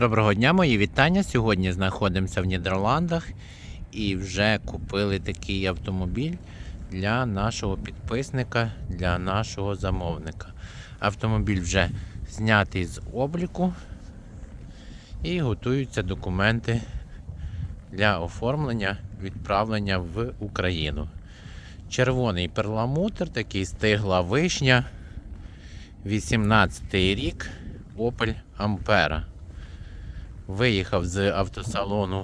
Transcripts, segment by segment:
Доброго дня, мої вітання. Сьогодні знаходимося в Нідерландах і вже купили такий автомобіль для нашого підписника, для нашого замовника. Автомобіль вже знятий з обліку і готуються документи для оформлення відправлення в Україну. Червоний перламутр, такий стигла вишня. 18 рік Opel Ampera. Виїхав з автосалону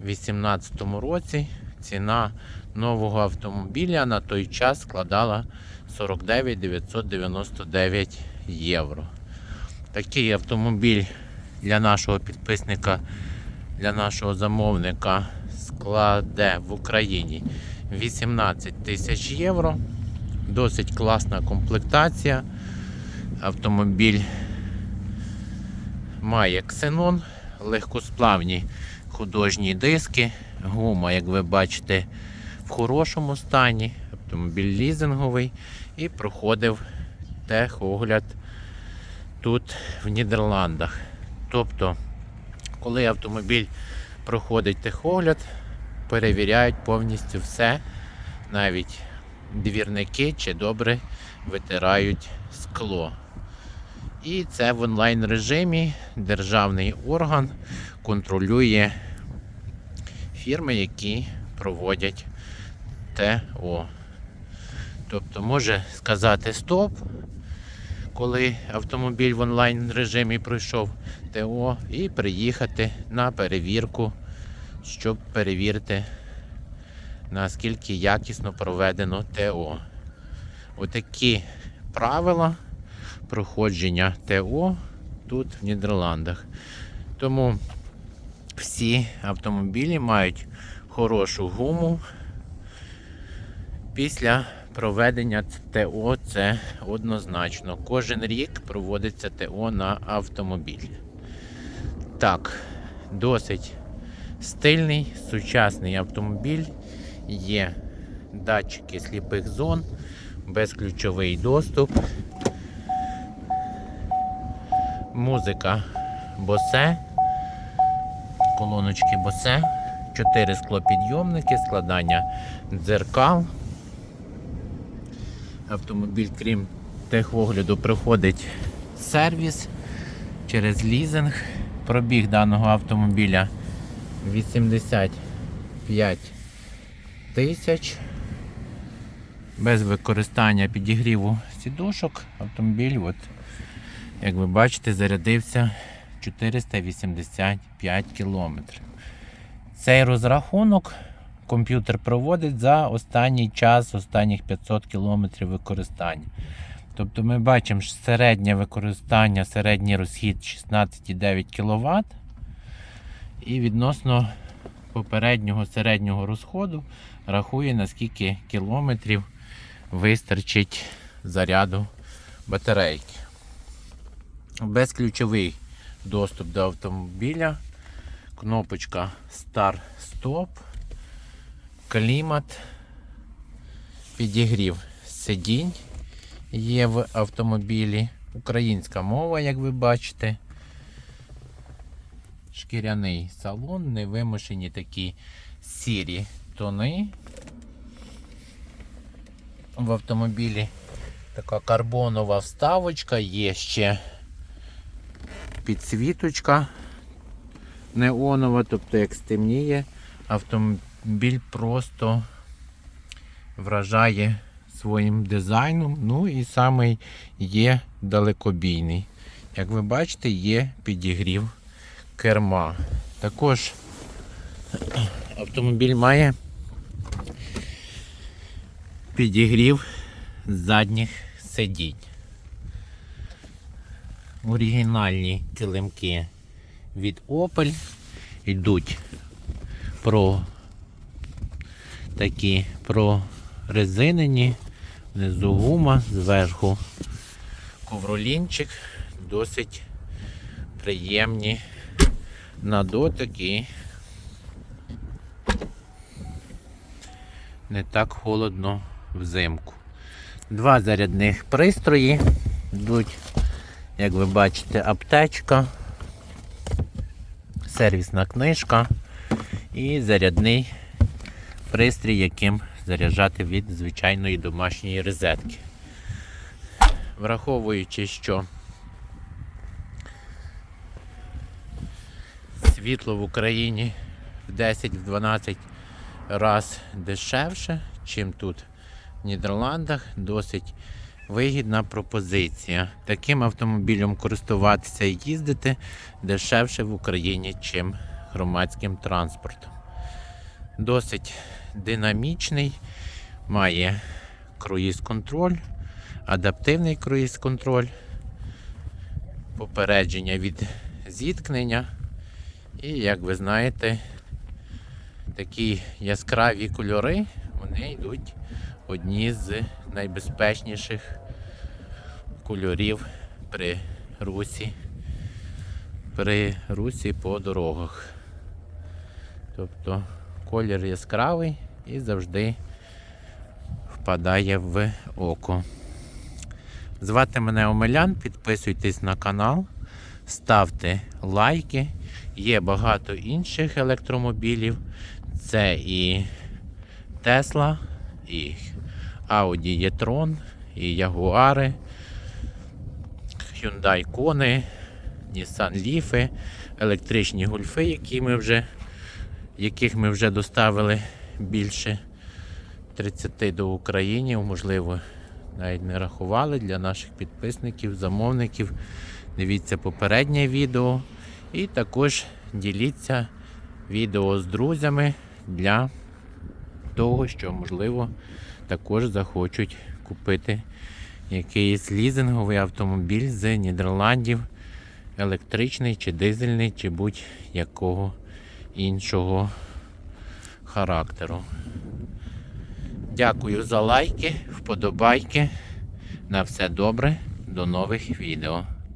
у 2018 році. Ціна нового автомобіля на той час складала 49 999 євро. Такий автомобіль для нашого підписника, для нашого замовника складе в Україні 18 тисяч євро. Досить класна комплектація. Автомобіль має ксенон, легкосплавні художні диски, гума, як ви бачите, в хорошому стані, автомобіль лізинговий і проходив техогляд тут в Нідерландах. Тобто, коли автомобіль проходить техогляд, перевіряють повністю все, навіть двірники чи добре витирають скло. І це в онлайн режимі державний орган контролює фірми, які проводять ТО. Тобто може сказати стоп, коли автомобіль в онлайн режимі пройшов ТО, і приїхати на перевірку, щоб перевірити, наскільки якісно проведено ТО. Отакі правила проходження ТО тут в Нідерландах. Тому всі автомобілі мають хорошу гуму. Після проведення ТО це однозначно. Кожен рік проводиться ТО на автомобіль. Так, досить стильний, сучасний автомобіль. Є датчики сліпих зон, безключовий доступ. Музика босе, колоночки босе, 4 склопідйомники, складання дзеркал. Автомобіль, крім техогляду, проходить сервіс через лізинг. Пробіг даного автомобіля 85 тисяч. Без використання підігріву сідушок автомобіль от як ви бачите, зарядився 485 кілометрів. Цей розрахунок комп'ютер проводить за останній час, останніх 500 кілометрів використання. Тобто ми бачимо що середнє використання, середній розхід 16,9 кВт. І відносно попереднього середнього розходу рахує, наскільки кілометрів вистачить заряду батарейки безключовий доступ до автомобіля, кнопочка Start-Stop, клімат, підігрів сидінь є в автомобілі, українська мова, як ви бачите. Шкіряний салон, невимушені такі сірі тони. В автомобілі така карбонова вставочка, є ще підсвіточка неонова, тобто як стемніє, автомобіль просто вражає своїм дизайном. Ну і самий є далекобійний. Як ви бачите, є підігрів керма. Також автомобіль має підігрів задніх сидінь оригінальні килимки від Opel. Йдуть про такі прорезинені, внизу гума, зверху ковролінчик, досить приємні на дотик і не так холодно взимку. Два зарядних пристрої йдуть як ви бачите, аптечка, сервісна книжка і зарядний пристрій, яким заряджати від звичайної домашньої розетки. Враховуючи, що світло в Україні в 10-12 раз дешевше, чим тут в Нідерландах, досить вигідна пропозиція. Таким автомобілем користуватися і їздити дешевше в Україні, чим громадським транспортом. Досить динамічний, має круїз-контроль, адаптивний круїз-контроль, попередження від зіткнення. І, як ви знаєте, такі яскраві кольори, вони йдуть одні з найбезпечніших кольорів при русі, при русі по дорогах. Тобто колір яскравий і завжди впадає в око. Звати мене Омелян, підписуйтесь на канал, ставте лайки. Є багато інших електромобілів. Це і Tesla, і Audi e-tron, і Jaguar, Hyundai Kona, Nissan Leaf, електричні гольфи, які ми вже, яких ми вже доставили більше 30 до України, можливо, навіть не рахували для наших підписників, замовників. Дивіться попереднє відео. І також діліться відео з друзями для того, що, можливо, також захочуть купити якийсь лізинговий автомобіль з Нідерландів, електричний чи дизельний, чи будь-якого іншого характеру. Дякую за лайки, вподобайки. На все добре. До нових відео.